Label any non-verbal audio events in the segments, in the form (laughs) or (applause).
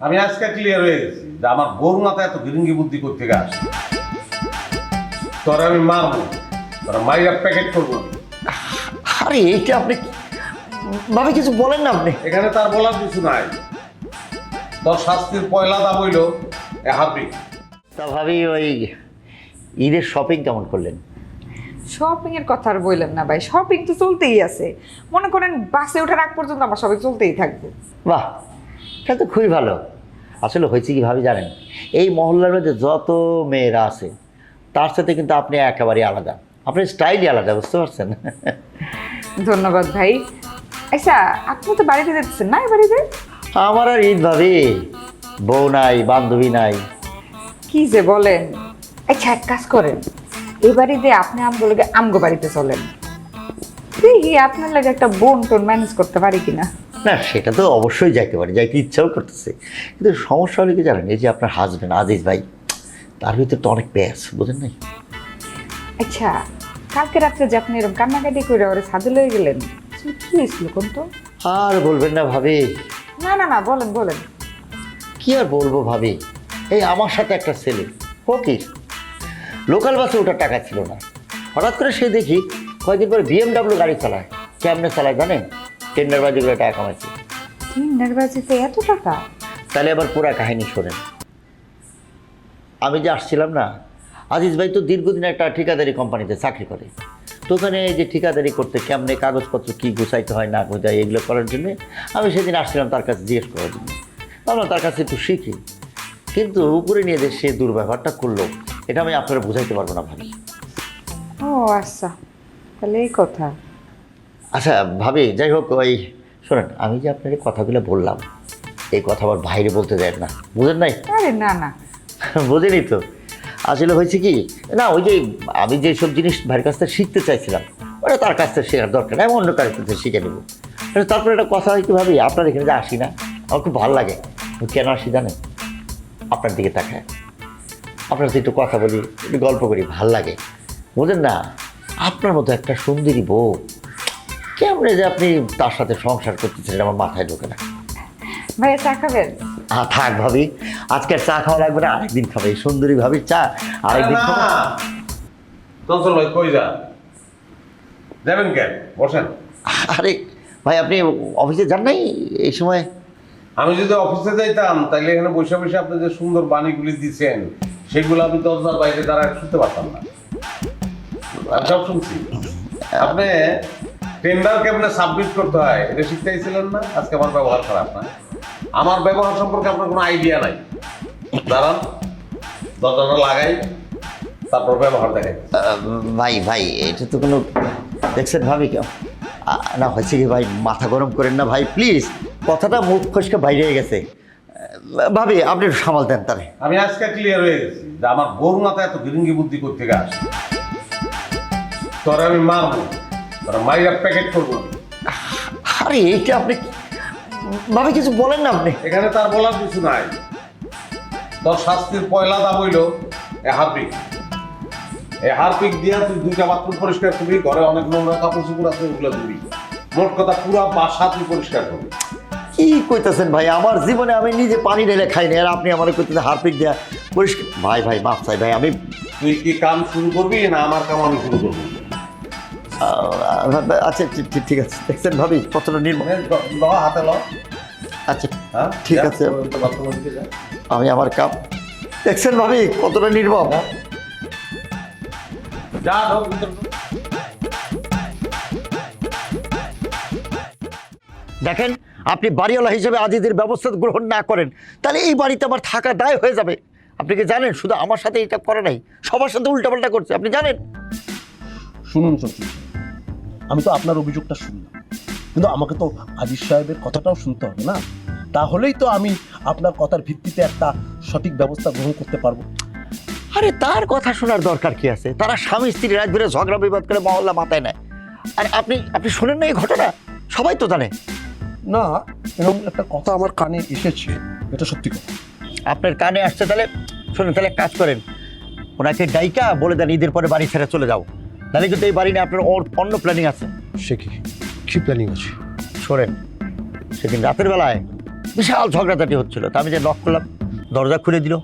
আমি আজকে ক্লিয়ার হয়ে গেছি যে আমার মাথায় এত গিরিঙ্গি বুদ্ধি করতে আসে তোর আমি মারবো তোর মাইরা প্যাকেট করব। আরে এইটা আপনি ভাবে কিছু বলেন না আপনি। এখানে তার বলার কিছু নাই। তোর শাস্তির পয়লা দাম হইল এ হারবি তা ভাবি ওই ঈদের শপিং কেমন করলেন? শপিং এর কথা আর বললেন না ভাই শপিং তো চলতেই আছে। মনে করেন বাসে ওঠার আগ পর্যন্ত আমার শপিং চলতেই থাকবে। বাহ এটা তো খুবই ভালো। আসলে হয়েছে কি ভাবি জানেন? এই মহল্লার মধ্যে যত মেয়েরা আছে তার সাথে কিন্তু আপনি একেবারে আলাদা। আপনার স্টাইলই আলাদা বুঝতে পারছেন? ধন্যবাদ ভাই। আচ্ছা আপনি তো বাড়িতে যাচ্ছেন না বাড়িতে? আমার আর ঈদ ভাবি। বউ নাই বান্ধবী নাই। কি যে বলেন। আচ্ছা এক কাজ করেন। এই বাড়িতে আপনি আমগুলোকে আমগো বাড়িতে চলেন। দেখি আপনার লাগে একটা বোন টোন ম্যানেজ করতে পারি কিনা। না সেটা তো অবশ্যই যাইতে পারে যাইতে ইচ্ছাও করতেছে। কিন্তু সমস্যা হলে কি জানেন এই যে আপনার হাজব্যান্ড আজিজ ভাই তার ভিতরে তো অনেক প্যাস বুঝেন নাই? আচ্ছা কালকে রাত্রে যে আপনি এরকম কান্নাকাটি করে ওরে ছাদে লয়ে গেলেন কি হয়েছিল কোন তো? আর বলবেন না ভাবি। না না না বলেন বলেন। কি আর বলব ভাবি? এই আমার সাথে একটা ছেলে ফকির। লোকাল বাসে ওঠার টাকা ছিল না। হঠাৎ করে সে দেখি কয়েকদিন পরে বিএমডাব্লিউ গাড়ি চালায়। কেমনে চালায় জানেন? টেন্ডার বাজি করে টাকা কামাইছে তিনটার বাজেতে এত টাকা? তাহলে আবার পুরা কাহিনী শোনেন। আমি যে আসছিলাম না আজিজ ভাই তো দীর্ঘদিন একটা ঠিকাদারি কোম্পানিতে চাকরি করে। তো ওখানে এই যে ঠিকাদারি করতে কেমনে কাগজপত্র কী গুছাইতে হয় না গোছাই এগুলো করার জন্য আমি সেদিন আসছিলাম তার কাছে জিজ্ঞেস করার জন্য। ভাবলাম তার কাছে একটু শিখি। কিন্তু উপরে নিয়ে যে সে দুর্ব্যবহারটা করল এটা আমি আপনারা বুঝাইতে পারব না ভাবি ও আচ্ছা তাহলে এই কথা। আচ্ছা ভাবি যাই হোক ওই শোনেন আমি যে আপনার এই কথাগুলো বললাম এই কথা আবার বাইরে বলতে দেন না বুঝেন নাই? আরে না না। (laughs) বোঝেনি তো। আসলে হয়েছে কি না ওই যে আমি যে সব জিনিস ভাইয়ের কাছ থেকে শিখতে চাইছিলাম ওটা তার কাছ থেকে শেখার দরকার নেই আমি অন্য কারোর কাছে শিখে নেব। কিন্তু তারপরে একটা কথা হয় কি ভাবি আপনার এখানে যে আসি না আমার খুব ভালো লাগে। কেন আসি জানেন? আপনার দিকে তাকায়। আপনার সাথে একটু কথা বলি একটু গল্প করি ভালো লাগে। বুঝলেন না আপনার মতো একটা সুন্দরী বউ কেমনে যে আপনি তার সাথে সংসার করতেছেন আমার মাথায় ঢোকে না। ভাইয়া চা খাবেন? আ থাক ভাবি আজকে চা খাওয়া লাগবে না আরেকদিন খাবে। এই সুন্দরী ভাবির চা আরেকদিন খাব। ভাই কই যা যাবেন কেন? বসেন। আরে ভাই আপনি অফিসে যান নাই এই সময়? আমি যদি অফিসে যাইতাম তাহলে এখানে বসে বসে আপনি যে সুন্দর বাণীগুলি দিচ্ছেন সেগুলো আমি দরজার বাইরে দাঁড়ায় শুনতে পারতাম না। সব শুনছি। আপনি টেন্ডার কেমনে সাবমিট করতে হয় এটা শিখতেছিলেন না? আজকে আমার ব্যবহার খারাপ না। আমার ব্যবহার সম্পর্কে আপনার কোনো আইডিয়া নাই। দাঁড়ান দরজাটা লাগাই তারপর ব্যবহার দেখাই। ভাই ভাই এটা তো কোনো দেখছেন ভাবি কেউ? না হয়েছে কি ভাই মাথা গরম করেন না ভাই প্লিজ কথাটা মুখ ফসকে বাইরে গেছে। ভাবি আপনি একটু সামাল দেন তারে। আমি আজকে ক্লিয়ার হয়ে গেছি যে আমার মাথায় এত গিরিঙ্গি বুদ্ধি করতে আসে? তোর আমি মারবো। তোর মাইরা প্যাকেট করব। আরে এইটা আপনি ভাবি কিছু বলেন না আপনি। এখানে তার বলার কিছু নাই। তোর শাস্তির পয়লা দাম হইল এ হারপিক। হারপিক দিয়া তুই দুইটা বাথরুম পরিষ্কার করবি ঘরে অনেক নোংরা কাপড় চোপড় আছে ওগুলো দিবি মোট কথা পুরা বাসা তুই পরিষ্কার করবি। কি কইতেছেন ভাই? আমার জীবনে আমি নিজে পানি ঢেলে খাইনি আর আপনি আমার কইতেছেন হারপিক দেয়া পরিষ্কার ভাই ভাই মাফ চাই ভাই আমি তুই কি কাম শুরু করবি না আমার কাম আমি শুরু করব? আচ্ছা ঠিক- ঠিক- আছে। দেখছেন ভাবি কতটা নির্মল হাতে ল আচ্ছা হ্যাঁ ঠিক আছে। তোর বাথরুমের দিকে যা। আমি আমার কাপ। দেখছেন ভাবি কতটা নির্মম? যা। দেখেন আপনি বাড়িওয়ালা হিসেবে আজিদের ব্যবস্থা গ্রহণ না করেন তাহলে এই বাড়িতে আমার থাকা দায় হয়ে যাবে। আপনি কি জানেন শুধু আমার সাথে এটা করে নাই? সবার সাথে উল্টাপাল্টা করছে আপনি জানেন? শুনুন সত্যি। আমি তো আপনার অভিযোগটা শুনলাম। কিন্তু আমাকে তো আজিজ সাহেবের কথাটাও শুনতে হবে না? তাহলেই তো আমি আপনার কথার ভিত্তিতে একটা সঠিক ব্যবস্থা গ্রহণ করতে পারব। আরে তার কথা শোনার দরকার কি আছে? তারা স্বামী স্ত্রী রাত ধরে ঝগড়া বিবাদ করে মহল্লা মাথায় নেয়। আর আপনি আপনি শোনেন না এই ঘটনা? সবাই তো জানে। না এরকম একটা কথা আমার কানে এসেছে এটা সত্যি কথা। আপনার কানে আসছে তাহলে শুনুন তাহলে কাজ করেন। ওনাকে ডাইকা বলে দেন ঈদের পরে বাড়ি ছেড়ে চলে যাও। তাহলে কিন্তু এই বাড়ি নিয়ে আপনার ওর অন্য প্ল্যানিং আছে। সে কি? কি প্ল্যানিং আছে? শোনেন সেদিন রাতের বেলায় বিশাল ঝগড়াঝাটি হচ্ছিল। তা আমি যে লক করলাম দরজা খুলে দিল।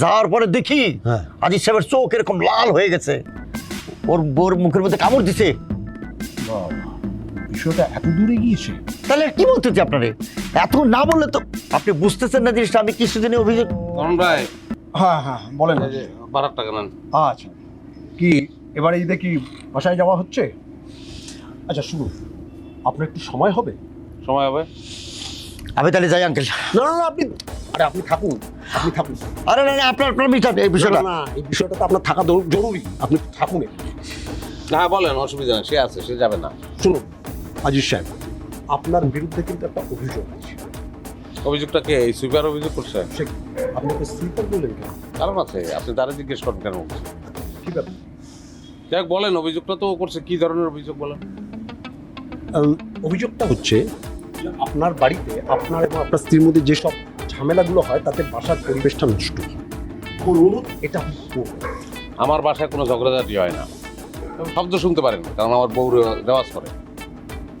যাওয়ার পরে দেখি হ্যাঁ। আজিজ সাহেবের চোখ এরকম লাল হয়ে গেছে। ওর বোর মুখের মধ্যে কামড় দিছে। বাবা, বিষয়টা এত দূরে গিয়েছে। তাহলে কি বলতে চাই আপনারে? এত না বললে তো আপনি বুঝতেছেন না জিনিসটা আমি কিছুদিনে অভিযোগ তরুণ ভাই। হ্যাঁ হ্যাঁ বলেন। এই যে বারো টাকা নেন আচ্ছা। কি এবারে ঈদে কি বাসায় যাওয়া হচ্ছে? আচ্ছা শুনুন আপনার একটু সময় হবে? সময় হবে? আমি তাহলে যাই আঙ্কেল না না আপনি আরে আপনি থাকুন আপনি থাকুন। আরে না না আপনার আপনার মিটার এই বিষয়টা। না এই বিষয়টা তো আপনার থাকা জরুরি আপনি থাকুন না বলেন অসুবিধা নেই সে আছে সে যাবে না। শুনুন আজিজ সাহেব আপনার বিরুদ্ধে কিন্তু একটা অভিযোগ আছে। অভিযোগটা কে? এই সুইপার অভিযোগ করছে? সে আপনাকে স্লিপার বললেন কেন? কারণ আছে আপনি তারা জিজ্ঞেস করেন কেন? কি ব্যাপার? যাক বলেন অভিযোগটা তো করছে। কি ধরনের অভিযোগ বলেন? অভিযোগটা হচ্ছে যে আপনার বাড়িতে আপনার এবং আপনার স্ত্রীর মধ্যে যেসব ঝামেলাগুলো হয় তাতে বাসার পরিবেশটা নষ্ট। অনুরোধ এটা আমার বাসায় কোনো ঝগড়াঝাটি হয় না। শব্দ শুনতে পারেন কারণ আমার বউ রেওয়াজ করে।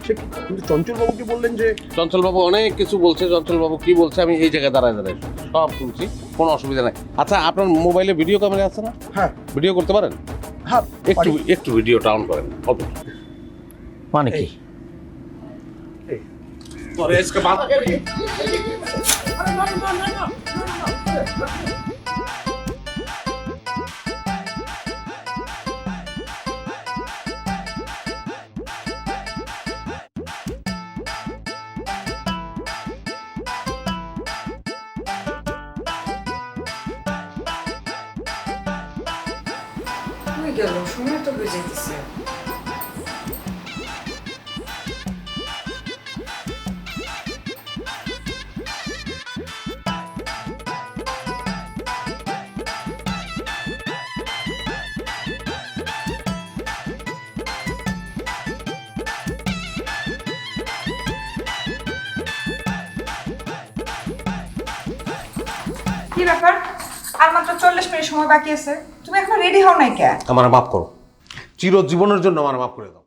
সে কিন্তু চঞ্চল বাবুকে বললেন যে চঞ্চলবাবু অনেক কিছু বলছে চঞ্চলবাবু কি বলছে আমি এই জায়গায় দাঁড়ায় দাঁড়ায় সব শুনছি কোনো অসুবিধা নাই। আচ্ছা আপনার মোবাইলে ভিডিও ক্যামেরা আছে না? হ্যাঁ। ভিডিও করতে পারেন? হ্যাঁ একটু। একটু ভিডিওটা অন করেন অল্প মানে কি এই, হয়ে গেল সময় তো হয়ে যেতেছে কি ব্যাপার? আর মাত্র চল্লিশ মিনিট সময় বাকি আছে। তুমি এখনও রেডি হও নাই কে? আমার মাফ করো। চিরজীবনের জন্য আমার মাফ করে দাও।